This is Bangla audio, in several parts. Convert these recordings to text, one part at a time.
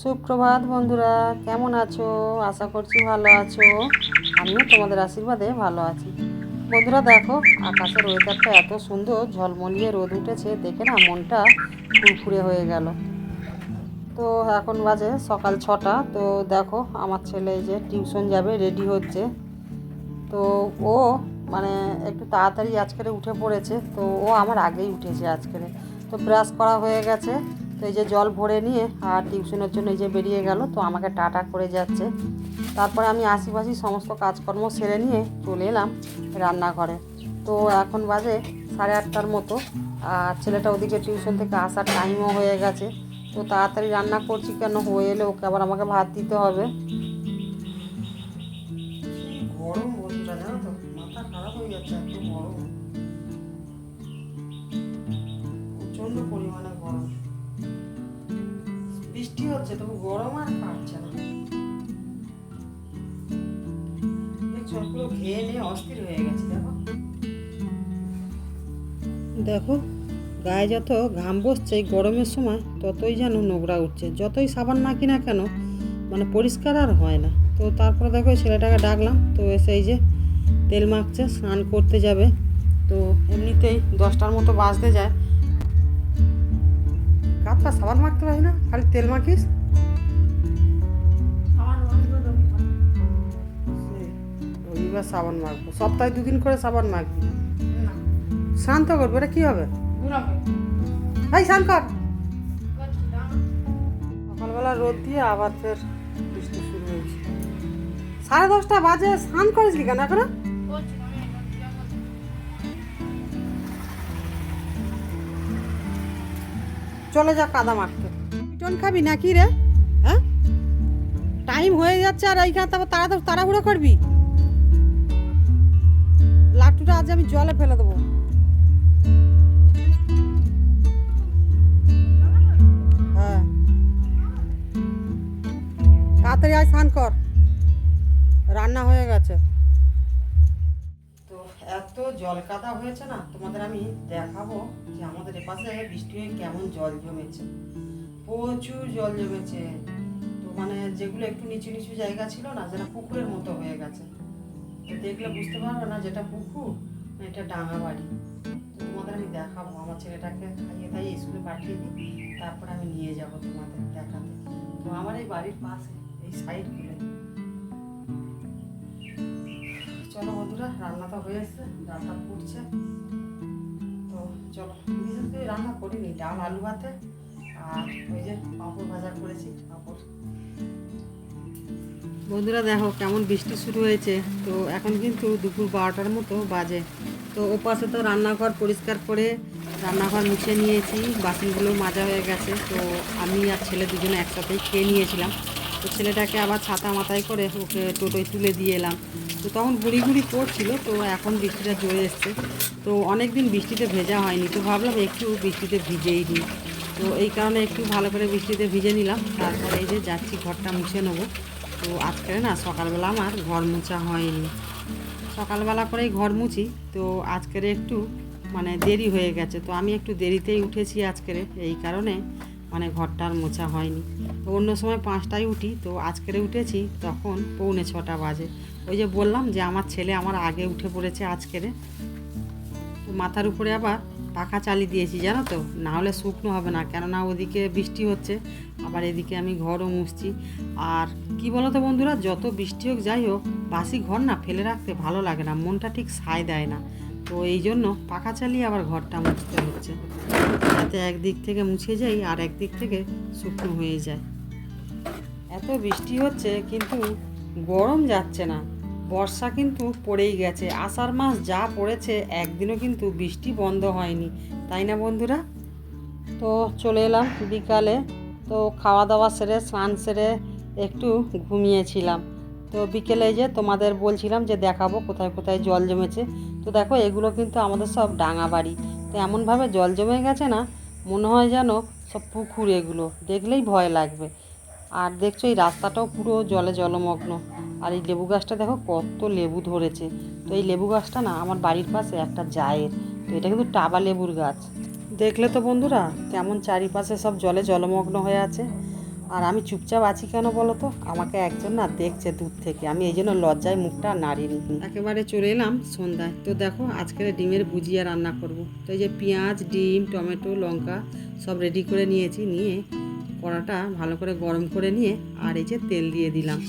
সুপ্রভাত বন্ধুরা, কেমন আছো? আশা করছি ভালো আছো। আমিও তোমাদের আশীর্বাদে ভালো আছি। বন্ধুরা দেখো, আকাশের ওয়েদারটা এত সুন্দর, ঝলমলিয়ে রোদ উঠেছে, দেখে না মনটা ফুরফুরে হয়ে গেল। তো এখন বাজে সকাল ছটা, তো দেখো, আমার ছেলে যে টিউশন যাবে রেডি হচ্ছে। তো ও মানে একটু তাড়াতাড়ি আজকের উঠে পড়েছে, তো ও আমার আগেই উঠেছে আজকের। তো ব্রাশ করা হয়ে গেছে তো এই যে জল ভরে নিয়ে আর টিউশনের জন্য এই যে বেরিয়ে গেল, তো আমাকে টাটা করে যাচ্ছে। তারপরে আমি আশিপাশি সমস্ত কাজকর্ম সেরে নিয়ে চলে এলাম রান্নাঘরে। তো এখন বাজে সাড়ে আটটার মতো, আর ছেলেটা ওদিকে টিউশন থেকে আসার টাইমও হয়ে গেছে। তো তাড়াতাড়ি রান্না করছি কেন? হয়ে এলে ওকে আবার আমাকে ভাত দিতে হবে। পরিমাণে গরম। বৃষ্টি হচ্ছে, তবু গরম আর কাটছে না। এই চোখগুলো খেয়ে নিয়ে অস্থির হয়ে গেছে, দেখো। দেখো, গায়ে যত ঘাম বসছে গরমের সময়, ততই যেন নোংরা উঠছে। যতই সাবান মাখি না কেন মানে পরিষ্কার আর হয় না। তো তারপরে দেখো ছেলেটাকে ডাকলাম, তো এসে এই যে তেল মাখছে, স্নান করতে যাবে। তো এমনিতেই দশটার মতো বাজতে যায়। কাত পা সাবান মাখতে পারি না খালি তেল মাখিস। রবিবার সাবান মাখবো। সপ্তাহে দুদিন করে সাবান মাখবি। স্নান তো করব এটা কী হবে? ভাই স্নান কর। সকালবেলা রোদ দিয়ে আবার ফের বৃষ্টি শুরু হয়েছে। সাড়ে দশটা বাজে স্নান করিস কেন এখনও? চলে যা কাদা মাখতে পিটন খাবি নাকি রে? হ্যাঁ? টাইম হয়ে যাচ্ছে আর এইখানে তারপর তাড়া তাড়াহুড়ো করবি। লাট্টুটা আজ আমি জলে ফেলে দেবো। হ্যাঁ। তাড়াতাড়ি আয়, স্নান কর। রান্না হয়ে গেছে। এত জল কাদা হয়েছে না, তোমাদের আমি দেখাবো যে আমাদের এপাশে বৃষ্টি হয়ে কেমন জল জমেছে। প্রচুর জল জমেছে। তো মানে যেগুলো একটু নিচু নিচু জায়গা ছিল না, যেটা পুকুরের মতো হয়ে গেছে। তো দেখলে বুঝতে পারবে না যেটা পুকুর এটা ডাঙা বাড়ি। তোমাদের আমি দেখাবো, আমার ছেলেটাকে খাইয়ে খাইয়ে স্কুলে পাঠিয়ে দিই, তারপরে আমি নিয়ে যাব তোমাদের দেখাতে। তো আমার এই বাড়ির পাশে, এই সাইডগুলো চলো বন্ধুরা, রান্না তো হয়ে এসছে ডালটা ফুটছে। তো চলো বিশেষ করে রান্না করিনি, ডাল, আলু ভাতে, আর ওই যে পাঁপড় ভাজা করেছি, পাঁপড়। বন্ধুরা, দেখো কেমন বৃষ্টি শুরু হয়েছে। তো এখন কিন্তু দুপুর বারোটার মতো বাজে। তো ওপাশে তো রান্নাঘর পরিষ্কার করে রান্নাঘর মুছে নিয়েছি, বাসনগুলো মাজা হয়ে গেছে। তো আমি আর ছেলে দুজনে একসাথেই খেয়ে নিয়েছিলাম। তো ছেলেটাকে আবার ছাতা মাথায় করে ওকে টোটোয় তুলে দিয়ে এলাম। তো তখন গুড়ি গুড়ি পড়ছিল তো এখন বৃষ্টিটা জোরে এসছে। তো অনেক দিন বৃষ্টিতে ভেজা হয়নি, তো ভাবলাম একটু বৃষ্টিতে ভিজেই দিই। তো এই কারণে একটু ভালো করে বৃষ্টিতে ভিজে নিলাম, তারপরে এই যে যাচ্ছি, ঘরটা মুছে নেব। তো আজকে না সকালবেলা আমার ঘর মোছা হয়নি। সকালবেলা করেই ঘর মুছি, তো আজকের একটু মানে দেরি হয়ে গেছে। তো আমি একটু দেরিতেই উঠেছি আজকের, এই কারণে মানে ঘরটা আর মোছা হয়নি। তো অন্য সময় পাঁচটায় উঠি, তো আজকেরে উঠেছি, তখন পৌনে ছটা বাজে। ওই যে বললাম যে আমার ছেলে আমার আগে উঠে পড়েছে আজকেরে। তো মাথার উপরে আবার পাখা চালিয়ে দিয়েছি, জানো তো? না হলে শুকনো হবে না, কেননা ওদিকে বৃষ্টি হচ্ছে, আবার এদিকে আমি ঘরও মুছছি। আর কি বলো তো বন্ধুরা, যত বৃষ্টি হোক যাই হোক, বাসি ঘর না ফেলে রাখতে ভালো লাগে না, মনটা ঠিক সায় দেয় না। তো এই জন্য পাখা চালিয়ে আবার ঘরটা মুছতে হচ্ছে। যাতে একদিক থেকে মুছে যাই আর একদিক থেকে শুকনো হয়ে যায়। এত বৃষ্টি হচ্ছে কিন্তু গরম যাচ্ছে না। বর্ষা কিন্তু পড়েই গেছে। আষাঢ় মাস যা পড়েছে, একদিনও কিন্তু বৃষ্টি বন্ধ হয়নি। তাই না বন্ধুরা? তো চলে এলাম বিকালে। তো খাওয়া দাওয়া সেরে, স্নান সেরে একটু ঘুমিয়েছিলাম। তো বিকেলে যে তোমাদের বলছিলাম যে দেখাবো কোথায় কোথায় জল জমেছে। তো দেখো, এগুলো কিন্তু আমাদের সব ডাঙা বাড়ি। তো এমনভাবে জল জমে গেছে না, মনে হয় যেন সব পুকুর এগুলো। দেখলেই ভয় লাগবে। আর দেখছ, এই রাস্তাটাও পুরো জলে জলমগ্ন। আর এই লেবু গাছটা দেখো, কত লেবু ধরেছে। তো এই লেবু গাছটা না, আমার বাড়ির পাশে একটা জায়ের। তো এটা কিন্তু টাবা লেবুর গাছ। দেখলে তো বন্ধুরা, কেমন চারিপাশে সব জলে জলমগ্ন হয়ে আছে। আর আমি চুপচাপ আছি কেন বলো তো? আমাকে একজন না দেখছে দূর থেকে। আমি এই জন্য লজ্জায় মুখটা নাড়িনি একেবারে চলে এলাম সন্ধ্যায়। তো দেখো, আজকের ডিমের ভুজিয়া রান্না করব। তো এই যে পেঁয়াজ, ডিম, টমেটো, লঙ্কা সব রেডি করে নিয়েছি। নিয়ে কড়াটা ভালো করে গরম করে নিয়ে আর এই যে তেল দিয়ে দিলাম।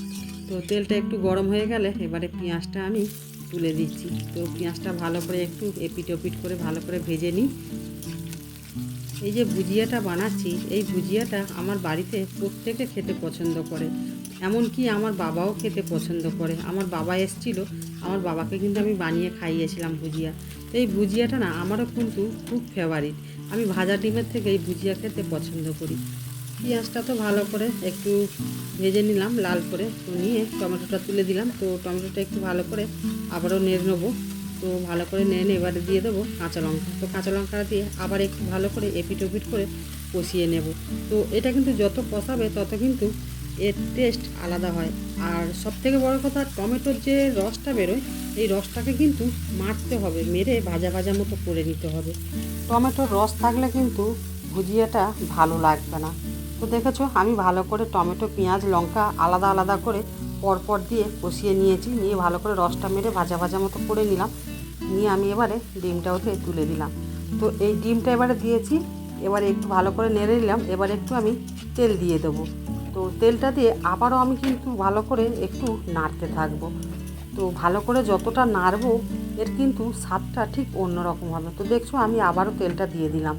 তো তেলটা একটু গরম হয়ে গেলে এবারে পেঁয়াজটা আমি তুলে দিচ্ছি। তো পেঁয়াজটা ভালো করে একটু এপিট ওপিট করে ভালো করে ভেজে নিই। এই যে ভুজিয়াটা বানাচ্ছি, এই ভুজিয়াটা আমার বাড়িতে প্রত্যেকে খেতে পছন্দ করে। এমনকি আমার বাবাও খেতে পছন্দ করে। আমার বাবা এসছিল, আমার বাবাকে কিন্তু আমি বানিয়ে খাইয়েছিলাম ভুজিয়া। তো এই ভুজিয়াটা না, আমারও কিন্তু খুব ফেভারিট আমি ভাজা ডিমের থেকে এই ভুজিয়া খেতে পছন্দ করি। পেঁয়াজটা তো ভালো করে একটু ভেজে নিলাম, লাল করে। তো নিয়ে টমেটোটা তুলে দিলাম। তো টমেটোটা একটু ভালো করে আবারও নেড়ে নেব। তো ভালো করে নেড়ে এবারে দিয়ে দেবো কাঁচা লঙ্কা। তো কাঁচা লঙ্কাটা দিয়ে আবার একটু ভালো করে এপিট ওপিট করে কষিয়ে নেব। তো এটা কিন্তু যত কষাবে তত কিন্তু এর টেস্ট আলাদা হয়। আর সব থেকে বড় কথা, টমেটোর যে রসটা বেরোয়, এই রসটাকে কিন্তু মারতে হবে, মেরে ভাজা ভাজা মতো করে নিতে হবে। টমেটোর রস থাকলে কিন্তু ভুজিয়াটা ভালো লাগবে না। তো দেখেছ, আমি ভালো করে টমেটো, পেঁয়াজ, লঙ্কা আলাদা আলাদা করে পরপর দিয়ে কষিয়ে নিয়েছি, নিয়ে ভালো করে রসটা মেরে ভাজা ভাজা মতো করে নিলাম। নিয়ে আমি এবারে ডিমটা ওতে তুলে দিলাম। তো এই ডিমটা এবারে দিয়েছি, এবারে একটু ভালো করে নেড়ে নিলাম, এবারে একটু আমি তেল দিয়ে দেবো। তো তেলটা দিয়ে আবারও আমি কিন্তু ভালো করে একটু নাড়তে থাকব। তো ভালো করে যতটা নাড়বো, এর কিন্তু স্বাদটা ঠিক অন্যরকম হবে। তো দেখছ আমি আবারও তেলটা দিয়ে দিলাম।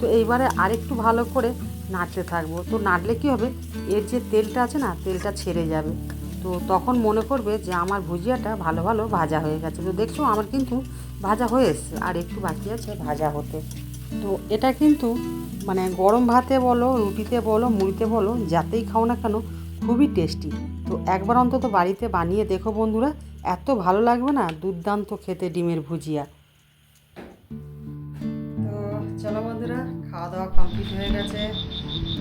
তো এইবারে আরেকটু ভালো করে নাড়তে থাকব। তো নাড়লে কী হবে, এর যে তেলটা আছে না, তেলটা ছেড়ে যাবে। তো তখন মনে করবে যে আমার ভুজিয়াটা ভালো ভালো ভাজা হয়ে গেছে। তো দেখছ আমার কিন্তু ভাজা হয়ে এসছে, আর একটু বাকি আছে ভাজা হতে। তো এটা কিন্তু মানে গরম ভাতে বলো, রুটিতে বলো, মুড়িতে বলো, যাতেই খাও না কেন, খুবই টেস্টি। তো একবার অন্তত বাড়িতে বানিয়ে দেখো বন্ধুরা, এত ভালো লাগবে না দুর্দান্ত খেতে ডিমের ভুজিয়া। তো চলো বন্ধুরা, খাওয়া দাওয়া কমপ্লিট হয়ে গেছে।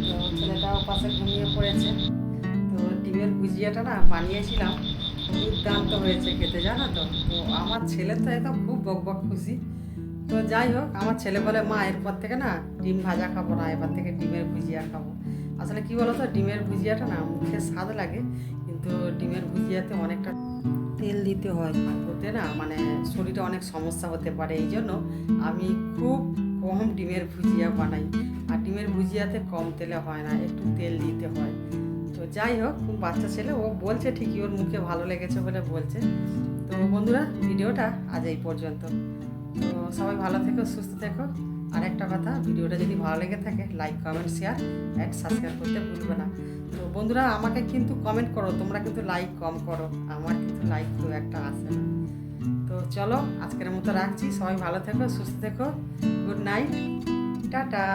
তো ছেলেটাও পাশে ঘুমিয়ে পড়েছে। ডিমের ভুজিয়াটা না বানিয়েছিলাম দুর্দান্ত হয়েছে খেতে, জানো তো? তো আমার ছেলে তো একদম খুব বক বক খুশি। তো যাই হোক, আমার ছেলে বলে, মা, এরপর থেকে না ডিম ভাজা খাব না, এবার থেকে ডিমের ভুজিয়া খাব। আসলে কি বলতো, ডিমের ভুজিয়াটা না মুখে স্বাদ লাগে, কিন্তু ডিমের ভুজিয়াতে অনেকটা তেল দিতে হয়। ওতে না মানে শরীরে অনেক সমস্যা হতে পারে, এই জন্য আমি খুব কম ডিমের ভুজিয়া বানাই। আর ডিমের ভুজিয়াতে কম তেলে হয় না, একটু তেল দিতে হয়। তো যাই হোক বাচ্চা ছেলে, ও বলছে ঠিকই, ওর মুখে ভালো লেগেছে বলে বলছে। তো বন্ধুরা, ভিডিওটা আজ এই পর্যন্ত। তো সবাই ভালো থেকো, সুস্থ থেকো। আর একটা কথা, ভিডিওটা যদি ভালো লেগে থাকে like comment share and subscribe করতে ভুলবে না। তো বন্ধুরা, আমাকে কিন্তু কমেন্ট করো, তোমরা কিন্তু লাইক কম করো, আমার কিন্তু লাইক খুব একটা আসে না। তো চলো, আজকের মতো রাখছি, সবাই ভালো থেকো, সুস্থ থেকো গুড নাইট টাটা।